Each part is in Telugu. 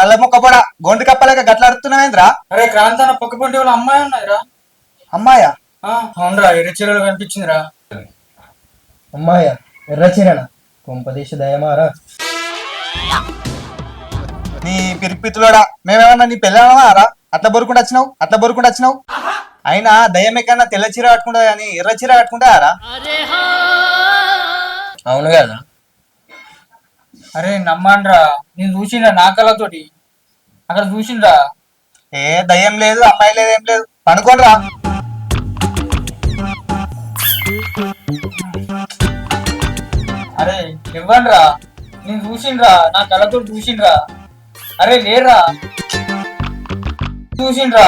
నల్ల మొక్క పొడ గొంతు కప్పలేక గట్లాడుతున్నావేంద్రా? అరే క్రాంతాన పక్క పొంటి వాళ్ళ అమ్మాయి ఉన్నదిరా అమ్మాయా? ఆ, అవునరా ఎర్ర చీరలు కనిపించిందిరా. అమ్మాయ? ఎర్ర చీరన? కొంపదేశ దయమారా నీ పిరిపిత్తులోడా మేమేమన్నా నీ పెళ్ళారా అట్లా బొరుకుంటూ వచ్చినావు? అట్లా బొరుకుంటూ వచ్చినావు? అయినా దయ్యం ఎక్కడన్నా తెల్ల చీర కట్టుకుంటా కానీ ఎర్ర చీర కట్టుకుంటారా? అవును కదా. అరే నమ్మండ్రా నేను చూసిండ్రా నా కళ్ళతోటి అక్కడ చూసిండ్రా. ఏ దయ్యం లేదు అమ్మాయి లేదు ఏం లేదు. పనుకోనరా అరే ఇవ్వండ్రా. నేను చూసిండ్రా నా కళ్ళతోటి చూసిండ్రా. అరే లేరా చూసిండ్రా.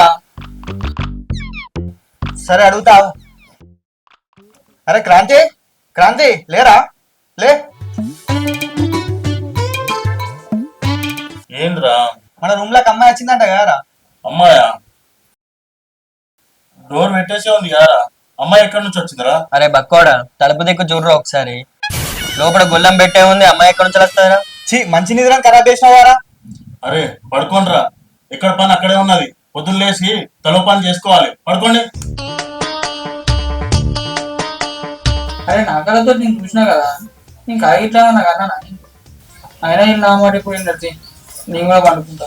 సరే అడుగుతావు అరే క్రాంతి క్రాంతి లేరా? లే. ఏంద్రా? మన రూమ్లోకి అమ్మాయి వచ్చిందంట కదరా. అమ్మాయా? డోర్ పెట్టేసే ఉంది కదా అమ్మాయి ఎక్కడి నుంచి వచ్చిందిరా? అరే బక్కోడా తలుపు దిక్కు చూడరా ఒకసారి. లోపల గొల్లం పెట్టే ఉంది అమ్మాయి ఎక్కడి నుంచి వస్తారా చి మంచి నిద్రం ఖరాబ్ చేసినావారా అరే పడుకోండిరా. ఎక్కడ పని అక్కడే ఉన్నది. పొద్దున్న లేచి తల పని చేసుకోవాలి. పడుకోండి. అరే నా కళ్ళతో నేను చూసినా కదా. నీకు ఇట్లా నాకు అన్నా అయినా మాట ఇప్పుడు ఏంటంటే నేను కూడా పండుకుంటా.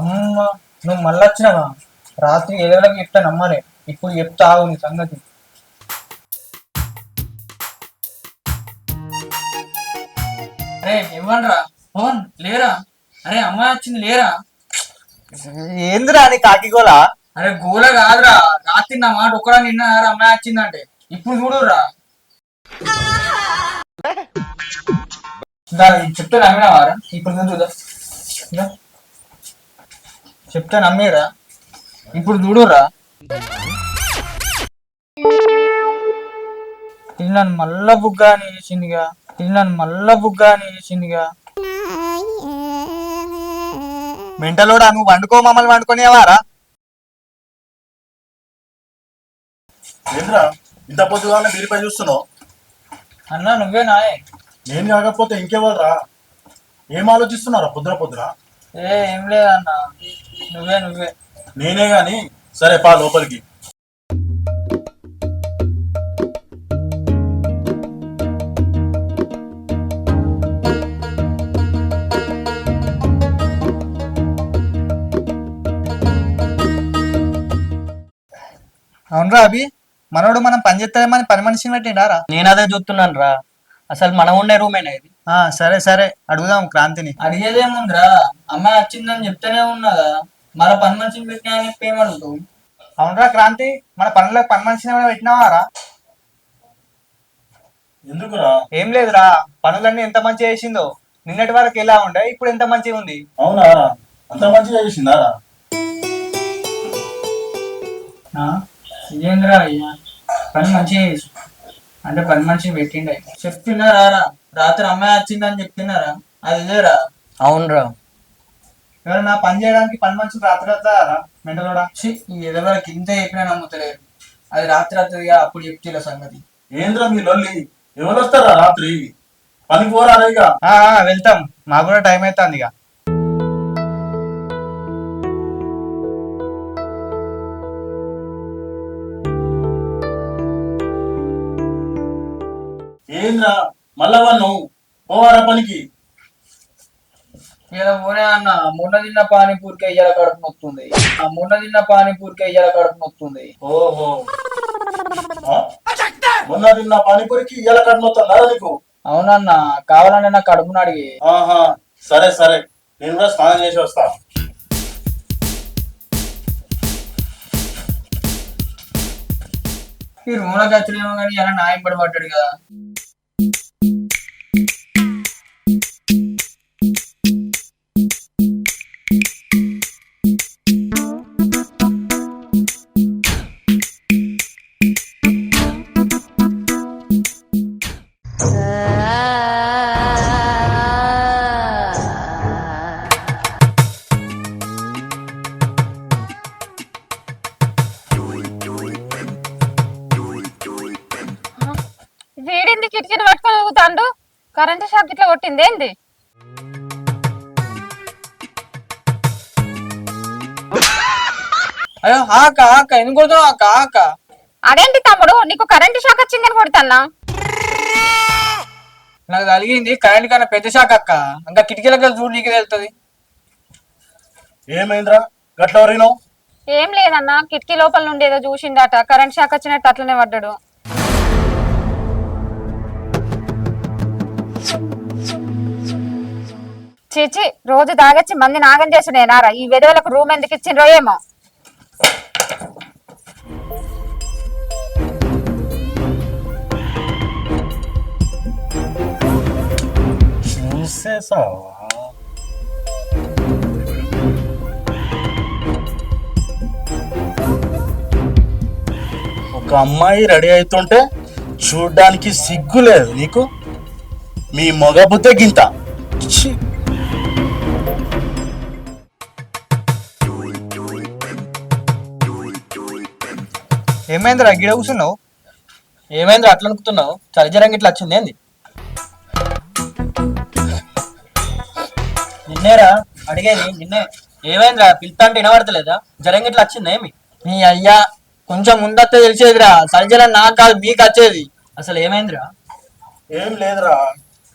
అమ్మ నువ్వు మళ్ళీ వచ్చినావా? రాత్రి ఏదోలకి చెప్తా నమ్మాలి ఇప్పుడు చెప్తా ఆగు నీ సంగతి. అరే ఇవ్వండిరా. పవన్ లేరా? అరే అమ్మాయి వచ్చింది లేరా? ఏందిరా నీ కాకిగోలా అరే గోల కాదురా. రాత్రి నా మాట ఒక్కడా నిన్న అమ్మాయి వచ్చిందంటే. ఇప్పుడు చూడురా దాని చెప్తే నమ్మినావారా ఇప్పుడు చూడుదా ఇదా. చెప్తే నమ్మేరా? ఇప్పుడు చూడురా ఇది నన్ను మళ్ళా బుగ్గా అని వేసిందిగా ఇది నన్ను మళ్ళా బుగ్గా అని వేసిందిగా మెంటలోడా నువ్వు వండుకో మమ్మల్ని వండుకునేవారా? ఏంద్రా ఇంత పొద్దుగానే మీరిపై చూస్తున్నావు? అన్నా నువ్వే నాయే. నేను కాకపోతే ఇంకెవరురా? ఏం ఆలోచిస్తున్నారా? పొద్దున పొద్దున? ఏ ఏం లేదన్నా. నువ్వే నువ్వే. నేనే గాని సరే పా లోపలికి. అవునరా అభి మనోడు మనం పని చేస్తామని పని మనిషిని పెట్టిండారా? నేను అదే చూస్తున్నాను రా అసలు మనం ఉండే రూమేనా ఇది? ఆ, సరే సరే అడుగుదాం క్రాంతిని. అడిగేదేముందిరా? అమ్మాయి వచ్చిందని చెప్తేనే ఉన్నదా మళ్ళీ పని మనిషిని పెట్టినా అని చెప్పి ఏమడుగుతావు? అవునరా క్రాంతి మన పనులకు పని మనిషిని ఏమైనా పెట్టినావారా? ఎందుకురా? ఏం లేదురా పనులన్నీ ఎంత మంచిగా చేసిందో. నిన్నటి వరకు ఎలా ఉండే ఇప్పుడు ఎంత మంచిగా ఉంది? అవునా? అంత మంచిగా చేసిందారా ఆ? ఇదేంద్రా అయ్యా? పని మంచిగా చేసు. అంటే పని మనిషిని పెట్టిండే. చెప్తున్నారా రాత్రి అమ్మాయి వచ్చిందని చెప్తున్నారా? అది ఇదేరా? అవునరా. ఎవరన్నా పని చేయడానికి పని మనుషులు రాత్రి వస్తారా మెంటలోడా ఛీ, ఈ ఇంత చెప్పినా నమ్ముతలేరు అది రాత్రి రాత్రిగా అప్పుడు చెప్తే సంగతి. ఏంద్రా మీ లొల్లి? ఎవరు వస్తారా రాత్రి? పనికి పోరారా ఇక? వెళ్తాం. మాకు కూడా టైం అవుతుంది ఇక. ఏంద్రా? మళ్ళా వాళ్ళు పోవారా పనికి? ఇలా పోనే అన్న మొన్న తిన్న పానీపూరికి ఇయ్యాల కడుపు నొస్తుంది ఆ మొన్న తిన్న పానీపూరికి ఇయ్యాల కడుపు నొస్తుంది ఓహో? మొన్న తిన్న పానీపూరికి ఇయ్యాల కట్టమవుతుందా నీకు? అవునన్న కావాలంటే నా కడుపును అడిగి. ఆహా సరే సరే. నేను కూడా స్నానం చేసి వస్తా. ఈ రూమ్లోకి వచ్చినేమో కానీ ఇలా నాయం పడి పడ్డాడు కదా. కరెంట్ షాక్ ఇట్లా కొట్టింది ఏంది? అయ్యో ఆక ఆక ఎందుకు కొడుతున్నావు ఆక ఆక? అదేంటి తమ్ముడు నీకు కరెంట్ షాక్ వచ్చిందని కొడుతున్నా నాకు కలిగింది కరెంట్ కన్నా పెద్ద షాక్ అక్క. ఇంకా కిటికీలకు చూడు నీకు వెళ్తుంది ఏమైందిరా? గట్ల ఏం లేదన్నా కిటికీ లోపల నుండి ఏదో చూసిండట. కరెంట్ షాక్ వచ్చినట్టు అట్లనే పడ్డాడు. చీచి రోజు తాగొచ్చి మంది నాగం చేసుడేనారా ఈ విధవలకు రూమ్ ఎందుకు ఇచ్చిండ్రో ఏమో? చూసేసావా? ఒక అమ్మాయి రెడీ అవుతుంటే చూడ్డానికి సిగ్గు లేదు నీకు? మీ మగ గింత. ఛీ! ఏమైందిరా? గిడ కూర్చున్నావు? ఏమైంది అట్లా అనుకుతున్నావు చలి జ్వరం ఇట్లా వచ్చింది ఏంది? నిన్నేరా? అడిగేది నిన్నే. ఏమైందిరా? పిలుతా అంటే వినబడతలేదా? జ్వరం ఇట్లా వచ్చింది ఏమి? నీ అయ్యా కొంచెం ముందత్తే తెలిసేదిరా. సర్జల నాకు కాదు మీకు వచ్చేది. అసలు ఏమైందిరా? ఏం లేదురా.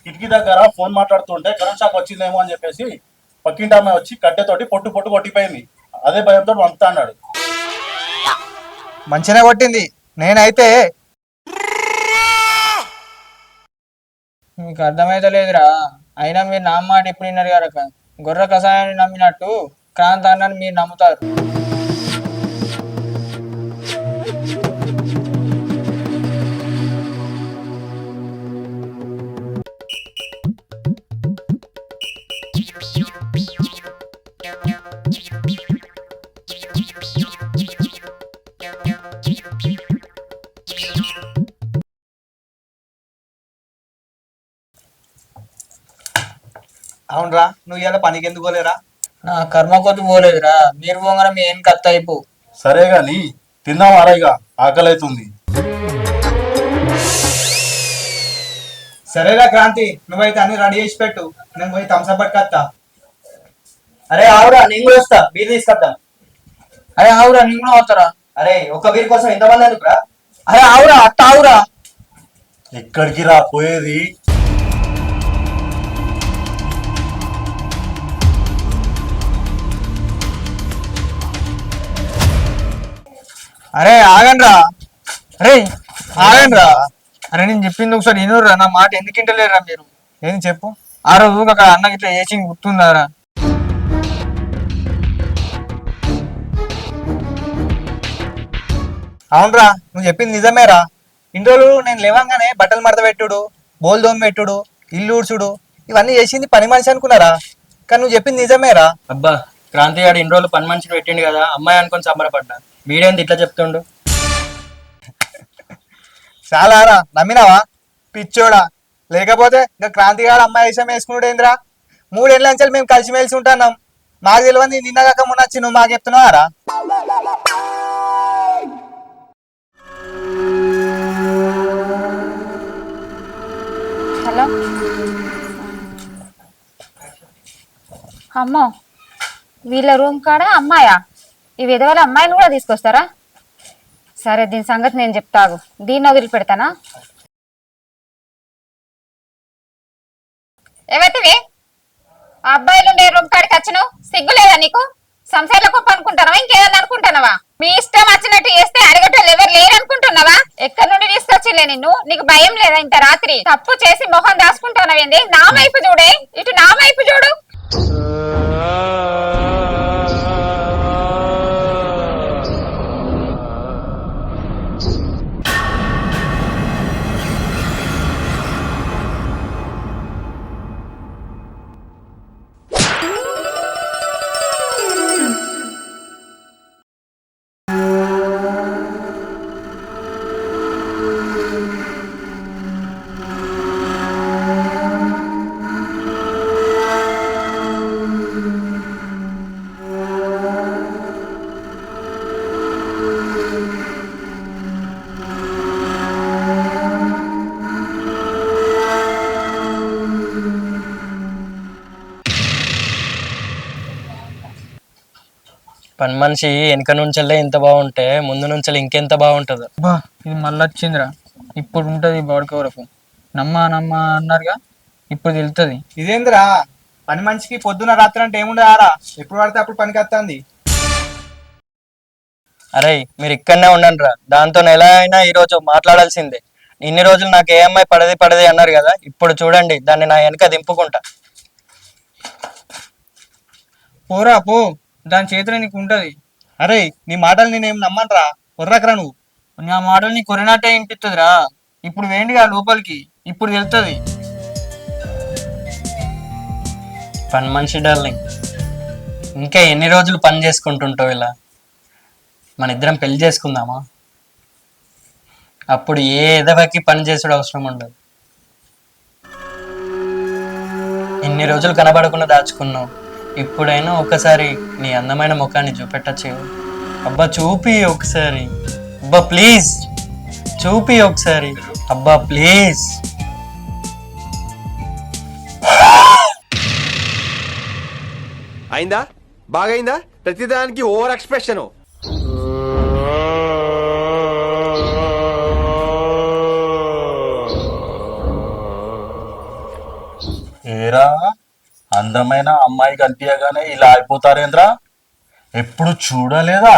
కిటికీ దగ్గర ఫోన్ మాట్లాడుతుంటే కరెంట్ షాక్ వచ్చిందేమో అని చెప్పేసి పక్కింటి అమ్మాయి వచ్చి కట్టెతోటి పొట్టు పొట్టు కొట్టిపోయింది. అదే భయంతో వంపుతా అన్నాడు. మంచిగా కొట్టింది. నేనైతే మీకు అర్థమైతలేదురా. అయినా మీరు నా మాట ఎప్పుడు విన్నారు కనుక గొర్రె కషాయాన్ని నమ్మినట్టు క్రాంతి అన్నని మీరు నమ్ముతారు. అవునరా నువ్వు ఇవాళ పనికి ఎందుకు పోలేరా? నా కర్మ కొద్ది పోలేదురా. మీరు పోగానే మీ ఏం కత్త అయిపో. సరే గాని తిందాం అరాయిగా ఆకలి అవుతుంది సరేరా క్రాంతి నువ్వైతే అన్ని రెడీ చేసి పెట్టు. నేను పోయి థమ్స్అప్ పట్టుకొస్తా. అరే ఆవురా నేను కూడా వస్తా. బీర్ తీసుకొద్దాం అరే ఆవురా నేను కూడా వస్తారా అరే ఒక బీర్ కోసం ఎంతమంది ఎందుకురా? అరే ఆవురా అట్ట ఆవురా. ఎక్కడికి రా పోయేది? అరే ఆగండ్రా. అరే ఆగండ్రా. అరే నేను చెప్పింది ఒకసారి వినుర్రా నా మాట ఎందుకు వింటలేరా మీరు? ఏం చెప్పు. ఆ రోజు అక్కడ అన్న ఇట్లా ఏసి గుర్తుందారా? అవునరా నువ్వు చెప్పింది నిజమేరా. ఇన్ని రోజులు నేను లేవంగానే బట్టలు మడత పెట్టుడు బోల్ దోమ పెట్టుడు ఇల్లు ఊడ్చుడు ఇవన్నీ చేసింది పని మనిషి అనుకున్నారా? కానీ నువ్వు చెప్పింది నిజమేరా? అబ్బా క్రాంతి గారు ఇన్ని రోజులు పని మనిషిని పెట్టిండు కదా అమ్మాయి అనుకొని సంబరపడ్డా. వీడేంది ఇట్లా చెప్తుండు. చాలా రా నమ్మినావా? పిచ్చోడా. లేకపోతే ఇంకా క్రాంతి గారు అమ్మాయి విషయం వేసుకున్నాడు ఏంద్రా మూడేళ్ళ నుంచి మేము కలిసిమెలిసి ఉంటున్నాం. మాకు తెలియదు నిన్న కాక మొన్న వచ్చి నువ్వు మాకు చెప్తున్నావా రా హలో. అమ్మో వీళ్ళ రూమ్ కాడ అమ్మాయా? ఈ విధవల అమ్మాయిని కూడా తీసుకొస్తారా? సరే దీని సంగతి నేను చెప్తాగు దీన్ని వదిలిపెడతానా? ఏమైతే అబ్బాయిలు ఉండే రూమ్ కాడికి వచ్చినావు సిగ్గు లేదా నీకు? సంసార్ల గొప్ప అనుకుంటున్నావా ఇంకేదన్నా అనుకుంటున్నావా మీ ఇష్టం వచ్చినట్టు చేస్తే అడగటోళ్ళు ఎవరు లేరు అనుకుంటున్నావా ఎక్కడి నుండి తీసుకొచ్చిలే నిన్ను? నీకు భయం లేదా ఇంత రాత్రి? తప్పు చేసి మొహం దాచుకుంటున్నావేంది నా వైపు చూడే. ఇటు నా వైపు చూడు. పని మనిషి వెనక నుంచెల్లే ఇంత బాగుంటే ముందు నుంచెల్లి ఇంకెంత బాగుంటుందో. బా ఇది మళ్ళీ వచ్చిందిరా. ఇప్పుడు ఉంటది బాడీ వరకు నమ్మ నమ్మ అన్నారుగా ఇప్పుడు తెలుస్తుంది ఇదేందిరా? పని మనిషికి పొద్దున రాత్రి అంటే ఏముండదారా? ఎప్పుడు పడితే అప్పుడు పనికి వస్తుంది. అరే మీరు ఇక్కడనే ఉండండి రా దాంతో ఎలా అయినా ఈ రోజు మాట్లాడాల్సిందే. ఇన్ని రోజులు నాకు ఏ అమ్మాయి పడది పడది అన్నారు కదా ఇప్పుడు చూడండి దాన్ని నా వెనక దింపుకుంటా. పోరా పో. దాని చేతిలో నీకు ఉంటుంది. అరే నీ మాటలు నేనేం నమ్మనరా? కుర్రకరా నువ్వు. నా మాటలు నీ కొరినాటే వినిపిస్తుందిరా ఇప్పుడు వేయండిగా లోపలికి. ఇప్పుడు వెళ్తుంది పని మనిషి డార్లింగ్. ఇంకా ఎన్ని రోజులు పని చేసుకుంటుంటావు ఇలా? మన ఇద్దరం పెళ్ళి చేసుకుందామా? అప్పుడు ఏ ఎదవకి పని చేసుడు అవసరం ఉండదు. ఇన్ని రోజులు కనబడకుండా దాచుకున్నావు. ఇప్పుడైనా ఒకసారి నీ అందమైన ముఖాన్ని చూపెట్టచ్చు. అబ్బా చూపి ఒకసారి. అబ్బా ప్లీజ్ చూపి ఒకసారి. అబ్బా ప్లీజ్ అయిందా? బాగైందా? ప్రతిదానికి ఓవర్ ఎక్స్ప్రెషన్ ఏరా? అందమైన అమ్మాయి కనిపించగానే ఇలా అయిపోతారేంద్రా ఎప్పుడు చూడలేదా?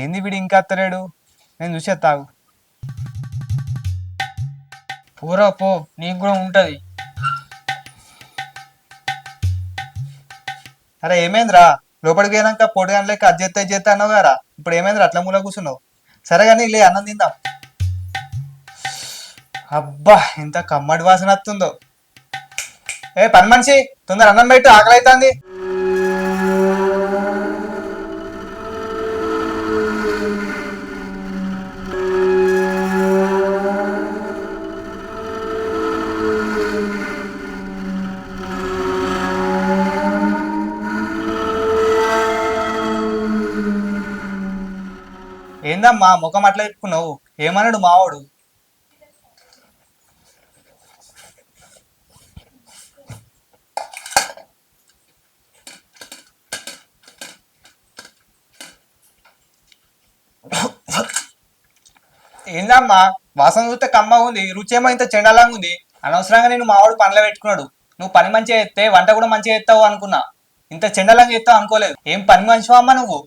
ఏంది వీడు ఇంకా అత్తలేడు? నేను చూసే తాగు పోరా పో. నీకు కూడా ఉంటది. అరే ఏమైందిరా? లోపలికి పోయినాక పోటీ గంటలకి అది చేస్తా చేస్తా అన్నావు కదా? ఇప్పుడు ఏమైంది అట్లా మూల కూర్చున్నావు. సరే కానీ లే అన్నం తిందాం. అబ్బా ఇంత కమ్మడి వాసన వస్తుందో. ఏ పని మనిషి తొందర అన్నం పెట్టు ఆకలి అవుతుంది ఏందమ్మా ముఖం అట్లా ఎక్కున్నావు ఏమన్నాడు మావాడు? ఏందమ్మా? వాసన చూస్తే కమ్మ ఉంది రుచి ఏమో ఇంత చెండాలంగా ఉంది. అనవసరంగా నేను మావాడు పనిలో పెట్టుకున్నాడు. నువ్వు పని మంచిగా చేస్తే వంట కూడా మంచిగా చేస్తావు అనుకున్నా. ఇంత చెండాలంగా చేస్తావు అనుకోలేదు. ఏం పని మంచివా అమ్మా నువ్వు?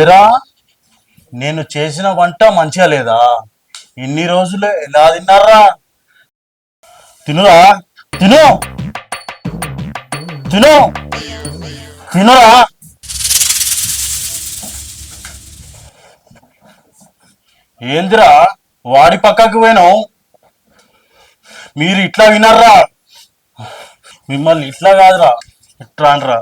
ఏరా నేను చేసిన వంట మంచిగా లేదా? ఇన్ని రోజులు ఎలా తిన్నారా? తినురా. తిను. తిను. తినురా. ఏందిరా? వాడి పక్కకు పోయినావు. మీరు ఇట్లా వినర్రా. మిమ్మల్ని ఇట్లా కాదురా. ఇట్లా అనరా.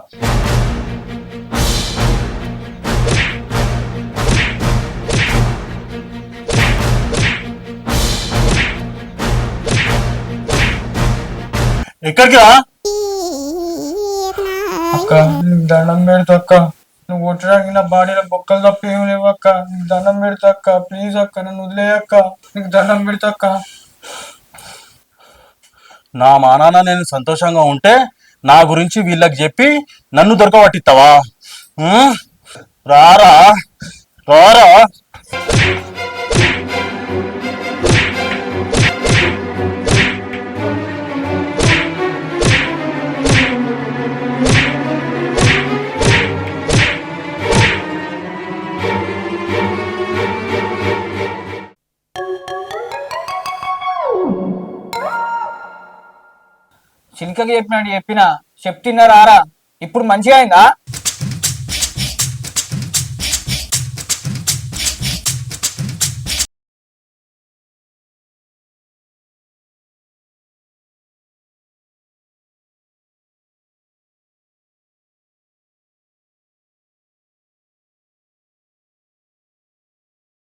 ఎక్కడికి రా? అక్క నీకు దండం పెడతా అక్క. నువ్వు కొట్టడానికి నా బాడీలో బొక్కలు తప్ప ఏం లేవు అక్క. నీకు దండం పెడతా అక్క. ప్లీజ్ అక్క నన్ను వదిలేయక్క నీకు దండం పెడతా అక్క. నా మానాన నేను సంతోషంగా ఉంటే నా గురించి వీళ్ళకి చెప్పి నన్ను దొరకబట్టిస్తావా? రారా? రారా? చిలికకి చెప్పినాడు చెప్పిన. చెప్తున్నారా ఇప్పుడు మంచిగా అయిందా?